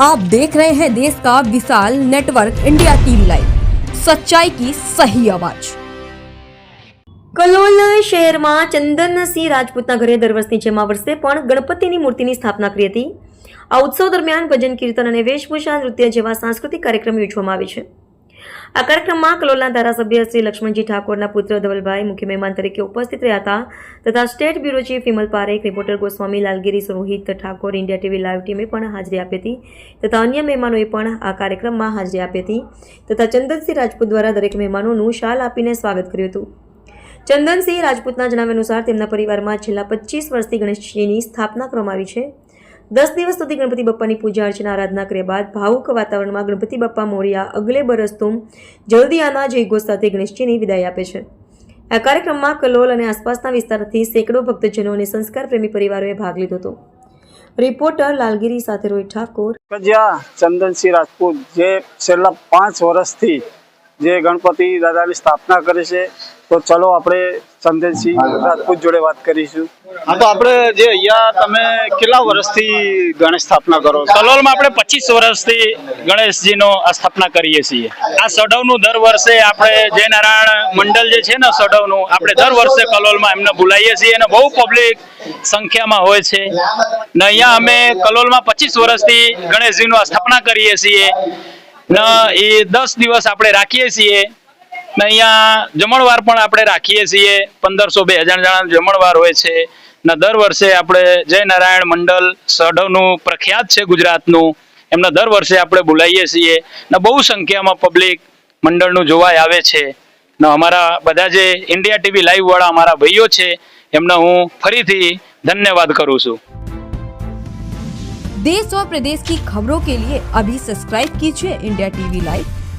आप देख रहे हैं देश का विशाल नेटवर्क इंडिया टीवी लाइव सच्चाई की सही आवाज કલોલ શહેરમાં ચંદનસિંહ રાજપૂતના ઘરે દર વર્ષની જેમ આ વર્ષે પણ ગણપતિની મૂર્તિની સ્થાપના કરી હતી આ ઉત્સવ દરમિયાન ભજન કીર્તન અને વેશભૂષા નૃત્ય જેવા સાંસ્કૃતિક કાર્યક્રમ યોજવામાં આવે છે આ કાર્યક્રમમાં કલોલના ધારાસભ્ય શ્રી લક્ષ્મણજી ઠાકોરના પુત્ર ધવલભાઈ મુખ્ય મહેમાન તરીકે ઉપસ્થિત રહ્યા હતા તથા state bureau chief Vimal Parekh, reporter Goswami, Lalgiri Rohit Thakor, India TV live ટીમે પણ હાજરી આપી હતી તથા અન્ય મહેમાનોએ પણ આ કાર્યક્રમમાં હાજરી આપી હતી તથા ચંદનસિંહ રાજપૂત દ્વારા દરેક મહેમાનોનું શાલ આપીને સ્વાગત કર્યું હતું. ચંદનસિંહ રાજપૂતના જણાવ્યા અનુસાર તેમના પરિવારમાં છેલ્લા પચીસ વર્ષથી ગણેશજીની સ્થાપના કરવામાં આવી છે. દસ દિવસ સુધી ગણપતિ બાપ્પાની પૂજા અર્ચના આરાધના કર્યા બાદ ભાવુક વાતાવરણમાં ગણપતિ બાપ્પા મોરિયા અગલે બરસ તુમ જલ્દી આના સાથે ગણેશજીની વિદાય આપે છે. આ કાર્યક્રમમાં કલોલ અને આસપાસના વિસ્તારથી સેંકડો ભક્તજનો અને સંસ્કાર પ્રેમી પરિવારોએ ભાગ લીધો હતો. રિપોર્ટર લાલગીરી સાથે રોહિત ઠાકોર. ચંદનસિંહ રાજપૂત, જે છેલ્લા પાંચ વર્ષથી જે ગણપતિ દાદાની સ્થાપના કરે છે તો ચલો આપણે સંદેશસિંહ રાજપૂત જોડે વાત કરીશું. હા તો આપણે જે અહીંયા તમે કેટલા વર્ષથી ગણેશ સ્થાપના કરો? કલોલમાં આપણે પચીસ વર્ષથી ગણેશજીનો આ સ્થાપના કરીએ છીએ. આ સડવનું દર વર્ષે આપણે જયનારાયણ મંડળ જે છે ને સડવનું આપણે દર વર્ષે કલોલમાં એમને બોલાવીએ છીએ અને બહુ પબ્લિક સંખ્યામાં હોય છે. ને અહીંયા અમે કલોલમાં પચીસ વર્ષથી ગણેશજીનો આ સ્થાપના કરીએ છીએ. ને એ દસ દિવસ આપણે રાખીએ છીએ. ને અહીંયા જમણવાર પણ આપણે રાખીએ છીએ પંદરસો બે હજાર જણા જમણવાર હોય છે ને દર વર્ષે આપણે જય નારાયણ મંડળ સઢવનું પ્રખ્યાત છે ગુજરાતનું એમને દર વર્ષે આપણે બોલાવીએ છીએ ને બહુ સંખ્યામાં પબ્લિક મંડળનું જોવા આવે છે ને અમારા બધા જે ઇન્ડિયા ટીવી લાઈવ વાળા અમારા ભાઈઓ છે એમને હું ફરીથી ધન્યવાદ કરું છું देश और प्रदेश की खबरों के लिए अभी सब्सक्राइब कीजिए इंडिया टीवी लाइव